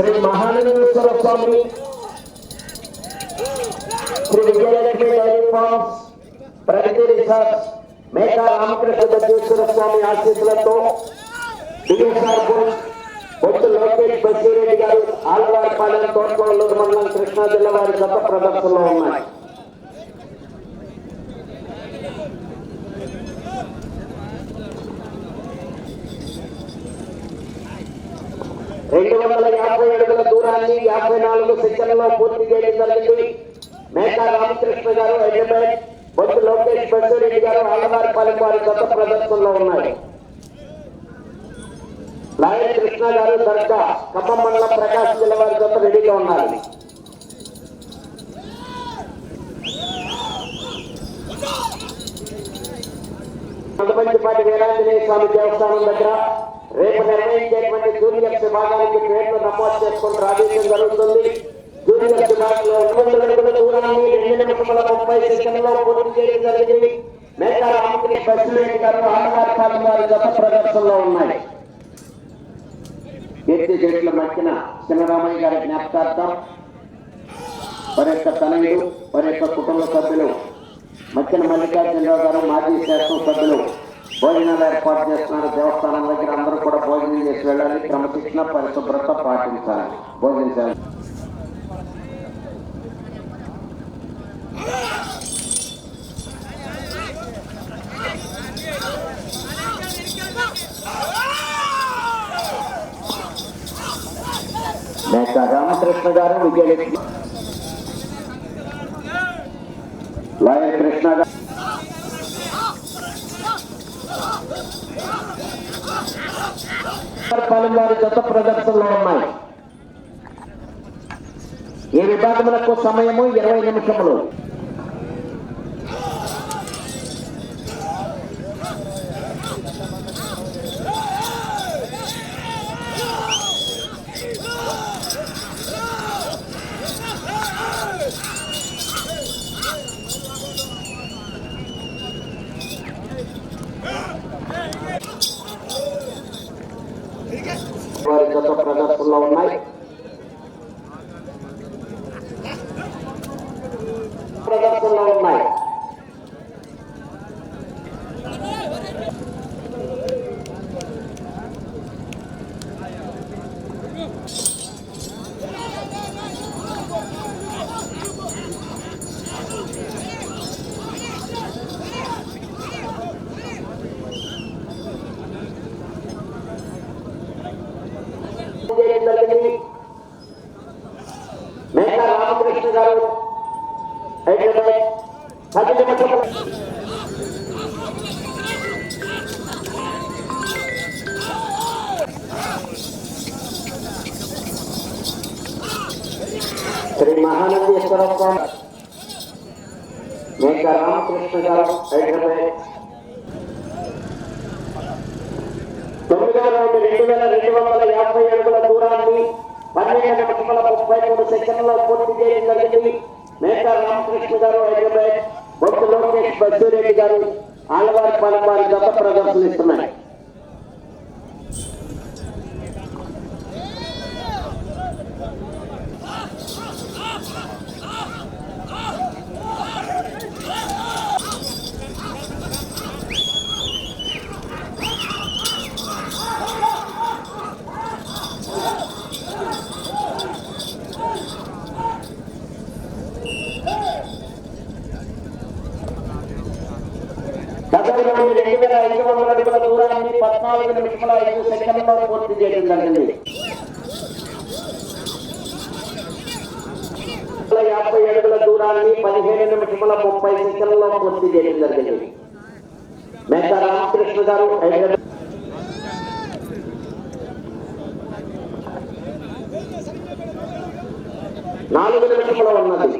Shri Mahanandeshwara Swami Shri Vijayalakshmi dairy farms Pragati resorts Meka Ramakrishna Datteshwara Swami ఆశీస్సులతో DSR Bose Bottu Lokesh Basireddy గారు ఆలవారిపాలెం తోటకొండూరు మండలం కృష్ణా జిల్లా వారి గత ప్రదర్శనలో ఉన్నాయి రెండు వందల యాభై అడుగుల దూరాన్ని యాభై నాలుగు సెకండ్లో పూర్తి చేయడం జరిగింది. మేకా రామకృష్ణ గారు హైదరాబాద్ బొత్తు లోకేష్ బసీరెడ్డి గారు ఆలవారిపాలెం వారి గత ప్రదర్శనలో ఉన్నాయి లాయర్ కృష్ణ గారు దర్గా ఖమ్మం మండలం ప్రకాశం జిల్లా వారి జత రెడీగా ఉన్నారు. మందపంచిపాటి వీరాంజనేయ స్వామి దేవస్థానం దగ్గర రేపు నిర్ణయించేటువంటి జూనియర్స్ విభాగానికి పేర్లు నమోదు చేసుకుని రాజేయడం జరుగుతుంది. జూనియర్స్ విభాగంలో రెండు వందల దూరాన్ని రెండు నిమిషముల ముప్పై సెకండ్లో పూర్తి చేయడం జరిగింది. మేకా రామకృష్ణ బస్సులేటి గారు ఆటగారి వారి గత ప్రదర్శనలో ఉన్నాయి. కీర్తి చెట్ల మధ్యన చిన్నరామయ్య గారి జ్ఞాపకార్థం వారి యొక్క తనయుడు వారి యొక్క కుటుంబ సభ్యులు మధ్యన మల్లికార్జునరావు గారు మాజీ శాసనసభ్యులు భోజనాలు ఏర్పాటు చేస్తున్నారు. దేవస్థానం దగ్గర అందరూ కూడా భోజనం చేసి వెళ్ళాలి. క్రమశిక్షణ పరిశుభ్రత పాటించాలి. భోజనించాలి మేక రామకృష్ణ గారు విజయలక్ష్మి. లాయర్ కృష్ణ గారు. పాలెం వారి జత ప్రదర్శనలో ఉన్నాయి. ఈ విభాగములకు సమయము? ఇరవై నిమిషములు. వారి జత ప్రదర్శనలో ఉన్నాయి ప్రదర్శనలో ఉన్నాయి చేయడం జరిగింది మేకా రామకృష్ణ గారు హైదరాబాద్ పది నిమిషముల శ్రీ మహానందేశ్వర స్వామి. మేక రామకృష్ణ గారు హైదరాబాద్. తొమ్మిదవ రౌండ్ రెండు వేల రెండు వందల యాభై అడుగుల దూరాన్ని పన్నెండు నిమిషముల ముప్పై మూడు సెకండ్లో పూర్తి చేయడం జరిగింది. మేకర్ రామకృష్ణ గారు హైదరాబాద్ బొత్తు లోకేష్ బస్సూరెడ్డి గారు ఆలవారి పాలపాలి గత ప్రదర్శనిస్తున్నాయి డెబ్బై రెండు వేల ఐదు వందల అడుగుల దూరాన్ని పద్నాలుగు నిమిషముల ఐదు సెకండ్లో పూర్తి చేయడం జరిగింది యాభై అడుగుల దూరాన్ని పదిహేను నిమిషముల ముప్పై సెకండ్లో పూర్తి చేయడం జరిగింది మేత రామకృష్ణ గారు నాలుగు నిమిషంలో ఉన్నది.